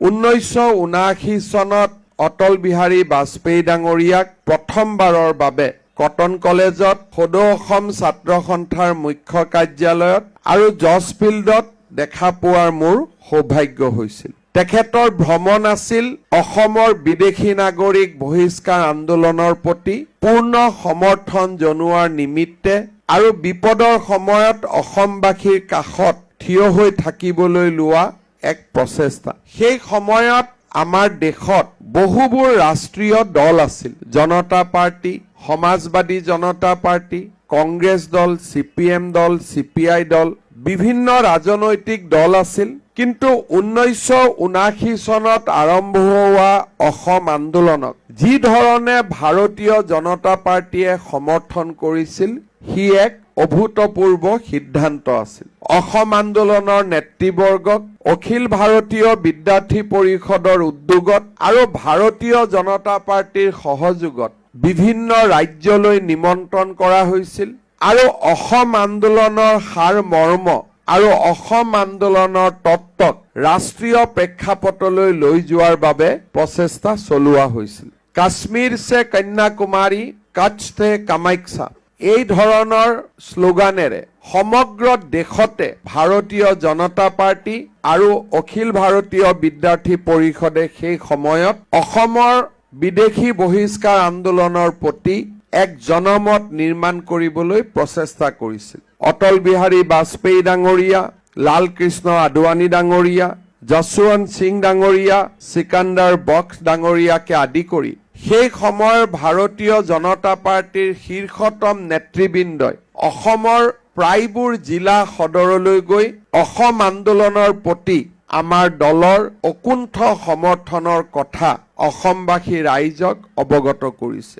ঊনৈছশ ঊনাশী চনত অটল বিহাৰী বাজপেয়ী ডাঙৰীয়াক প্ৰথমবাৰৰ বাবে কটন কলেজত সদৌ অসম ছাত্ৰ সন্থাৰ মুখ্য কাৰ্যালয়ত আৰু জজ ফিল্ডত দেখা পোৱাৰ মোৰ সৌভাগ্য হৈছিল। তেখেতৰ ভ্ৰমণ আছিল অসমৰ বিদেশী নাগৰিক বহিষ্কাৰ আন্দোলনৰ প্ৰতি পূৰ্ণ সমৰ্থন জনোৱাৰ নিমিত্তে আৰু বিপদৰ সময়ত অসমবাসীৰ কাষত থিয় হৈ থাকিবলৈ লোৱা এক প্ৰচেষ্টা সেই সময়ত আমাৰ দেশত বহুবোৰ ৰাষ্ট্ৰীয় দল আছিল। জনতা পাৰ্টি, সমাজবাদী জনতা পাৰ্টি, কংগ্ৰেছ দল, চি পি এম দল, চি পি আই দল, বিভিন্ন ৰাজনৈতিক দল আছিল। কিন্তু ঊনৈছশ ঊনাশী চনত আৰম্ভ হোৱা অসম আন্দোলনক যি ধৰণে ভাৰতীয় জনতা পাৰ্টীয়ে সমৰ্থন কৰিছিল সি এক অভূতপূৰ্ব সিদ্ধান্ত আছিল। অসম আন্দোলনৰ নেতৃবৰ্গক, অখিল ভাৰতীয় বিদ্যাৰ্থী পৰিষদৰ উদ্যোগত আৰু ভাৰতীয় জনতা পাৰ্টীৰ সহযোগত বিভিন্ন ৰাজ্যলৈ নিমন্ত্ৰণ কৰা হৈছিল আৰু অসম আন্দোলনৰ সাৰ মৰ্ম আৰু অসম আন্দোলনৰ তত্ত্বক ৰাষ্ট্ৰীয় প্ৰেক্ষাপটলৈ লৈ যোৱাৰ বাবে প্ৰচেষ্টা চলোৱা হৈছিল। কাশ্মীৰ চে কন্যাকুমাৰী, কচ্ছ তে কামাখ্যা। এই ধৰণৰ শ্লোগানেৰে সমগ্ৰ দেশতে ভাৰতীয় জনতা পাৰ্টি আৰু অখিল ভাৰতীয় বিদ্যাৰ্থী পৰিষদে সেই সময়ত অসমৰ বিদেশি বহিষ্কাৰ আন্দোলনৰ প্ৰতি এক জনমত নিৰ্মাণ কৰিবলৈ প্ৰচেষ্টা কৰিছিল। অটল বিহাৰী বাজপেয়ী ডাঙৰীয়া লাল কৃষ্ণ আদৱানী ডাঙৰীয়া, যশৱন্ত সিং ডাঙৰীয়া চিকান্দাৰ বক্স ডাঙৰীয়াকে আদি কৰি সেই সময়ৰ ভাৰতীয় জনতা পাৰ্টীৰ শীৰ্ষতম নেতৃবৃন্দই অসমৰ প্ৰায়বোৰ জিলা সদৰলৈ গৈ অসম আন্দোলনৰ প্ৰতি আমাৰ দলৰ অকুণ্ঠ সমৰ্থনৰ কথা অসমবাসী ৰাইজক অৱগত কৰিছে।